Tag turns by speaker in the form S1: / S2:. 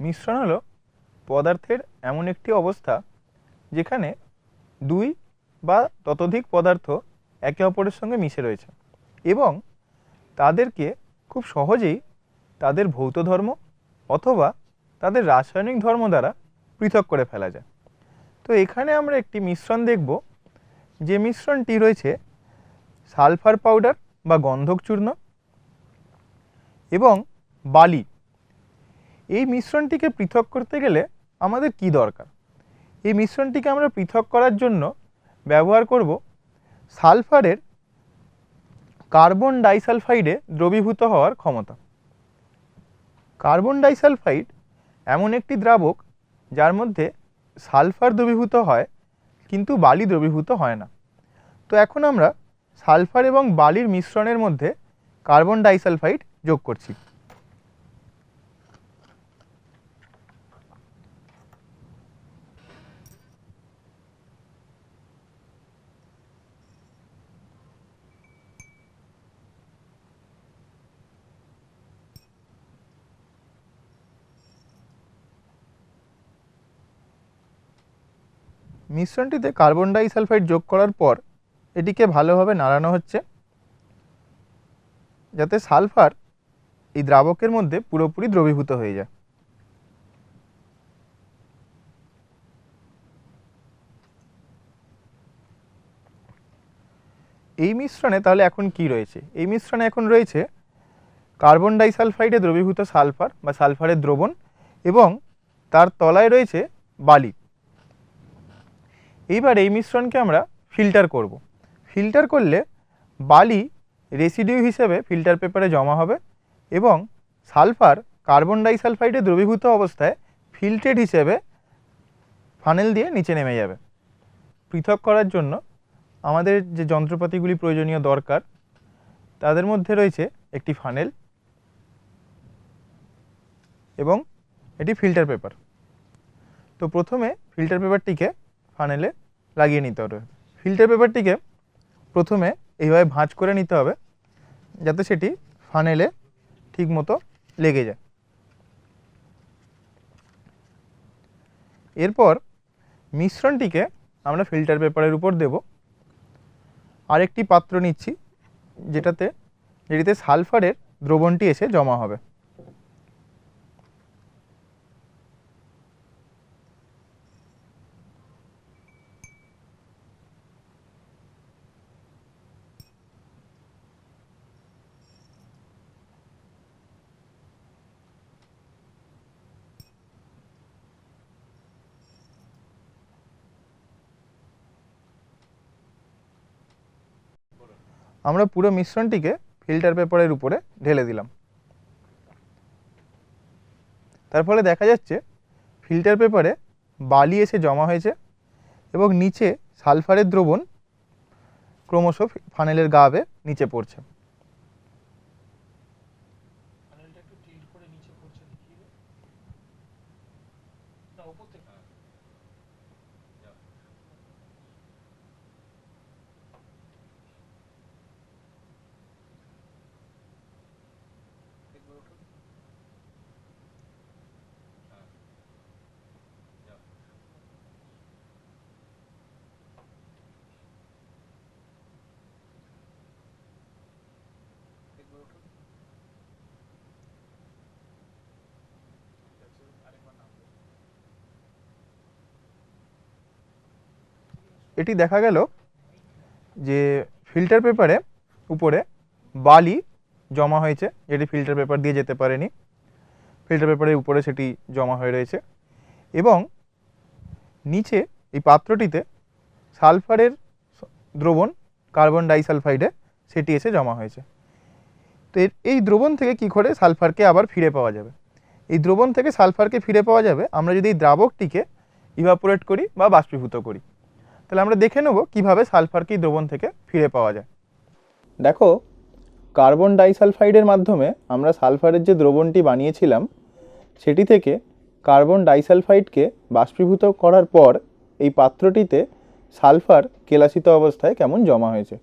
S1: মিশ্রণ হলো পদার্থের এমন একটি অবস্থা যেখানে দুই বা ততোধিক পদার্থ একে অপরের সঙ্গে মিশে রয়েছে এবং তাদেরকে খুব সহজেই তাদের ভৌত ধর্ম অথবা তাদের রাসায়নিক ধর্ম দ্বারা পৃথক করে ফেলা যায়। তো এখানে আমরা একটি মিশ্রণ দেখব। যে মিশ্রণটি রয়েছে সালফার পাউডার বা গন্ধক চূর্ণ এবং বালি। এই মিশ্রণটিকে পৃথক করতে গেলে আমাদের কি দরকার? এই মিশ্রণটিকে আমরা পৃথক করার জন্য ব্যবহার করব সালফারের কার্বন ডাইসালফাইডে দ্রবীভূত হওয়ার ক্ষমতা। কার্বন ডাইসালফাইড এমন একটি দ্রাবক যার মধ্যে সালফার দ্রবীভূত হয় কিন্তু বালি দ্রবীভূত হয় না। তো এখন আমরা সালফার এবং বালির মিশ্রণের মধ্যে কার্বন ডাইসালফাইড যোগ করছি। মিশ্রণটিতে কার্বন ডাইসালফাইড যোগ করার পর এটিকে ভালোভাবে নাড়ানো হচ্ছে। যাতে সালফার এই দ্রাবকের মধ্যে পুরোপুরি দ্রবীভূত হয়ে যায়। এই মিশ্রণে তাহলে এখন কি রয়েছে? এই মিশ্রণে এখন রয়েছে কার্বন ডাইসালফাইডে দ্রবীভূত সালফার বা সালফারের দ্রবণ এবং তার তলায় রয়েছে বালি। এইবার এই মিশ্রণকে আমরা ফিল্টার করব। ফিল্টার করলে বালি রেসিডিউ হিসেবে ফিল্টার পেপারে জমা হবে এবং সালফার কার্বন ডাইসালফাইডে দ্রবীভূত অবস্থায় ফিল্টেড হিসেবে ফানেল দিয়ে নিচে নেমে যাবে। পৃথক করার জন্য আমাদের যে যন্ত্রপাতিগুলি প্রয়োজনীয় দরকার, তাদের মধ্যে রয়েছে একটি ফানেল এবং এটি ফিল্টার পেপার তো প্রথমে ফিল্টার পেপারটিকে ফানেলে লাগিয়ে নিতে হবে। ফিল্টার পেপারটিকে প্রথমে এইভাবে ভাঁজ করে নিতে হবে, যাতে সেটি ফানেলে ঠিকমতো লেগে যায়। এরপর মিশ্রণটিকে আমরা ফিল্টার পেপারের উপর দেব। আরেকটি পাত্র নিচ্ছি, যেটাতে, যেটিতে সালফারের দ্রবণটি এসে জমা হবে। আমরা পুরো মিশ্রণটিকে ফিল্টার পেপারের উপরে ঢেলে দিলাম। তার ফলে দেখা যাচ্ছে ফিল্টার পেপারে বালি এসে জমা হয়েছে এবং নিচে সালফারের দ্রবণ ক্রমশ ফানেলের গা বেয়ে নিচে পড়ছে
S2: ফানেলটা একটু টিল্ট করে নিচে পড়ছে দেখিয়ে দে। না উপর থেকে একবার ওঠো। একবার ওঠো। আরেকবার নামবে।
S1: এটি দেখা গেল যে ফিল্টার পেপারে উপরে বালি জমা হয়েছে, যেটি ফিল্টার পেপার দিয়ে যেতে পারেনি। ফিল্টার পেপারের উপরে সেটি জমা হয়ে রয়েছে এবং নিচে এই পাত্রটিতে সালফারের দ্রবণ, কার্বন ডাইসালফাইডে সেটি এসে জমা হয়েছে। তো এই দ্রবণ থেকে কি করে সালফারকে আবার ফিরে পাওয়া যাবে? এই দ্রবণ থেকে সালফারকে ফিরে পাওয়া যাবে, আমরা যদি এই দ্রাবকটিকে ইভাপোরেট করি বা বাষ্পীভূত করি। তাহলে আমরা দেখে নেব কীভাবে সালফারকে দ্রবণ থেকে ফিরে পাওয়া যায়। দেখো, কার্বন ডাইসালফাইডের মাধ্যমে আমরা সালফারের যে দ্রবণটি বানিয়েছিলাম, সেটি থেকে কার্বন ডাইসালফাইডকে বাষ্পীভূত করার পর এই পাত্রটিতে সালফার কেলাসিত অবস্থায় কেমন জমা হয়েছে।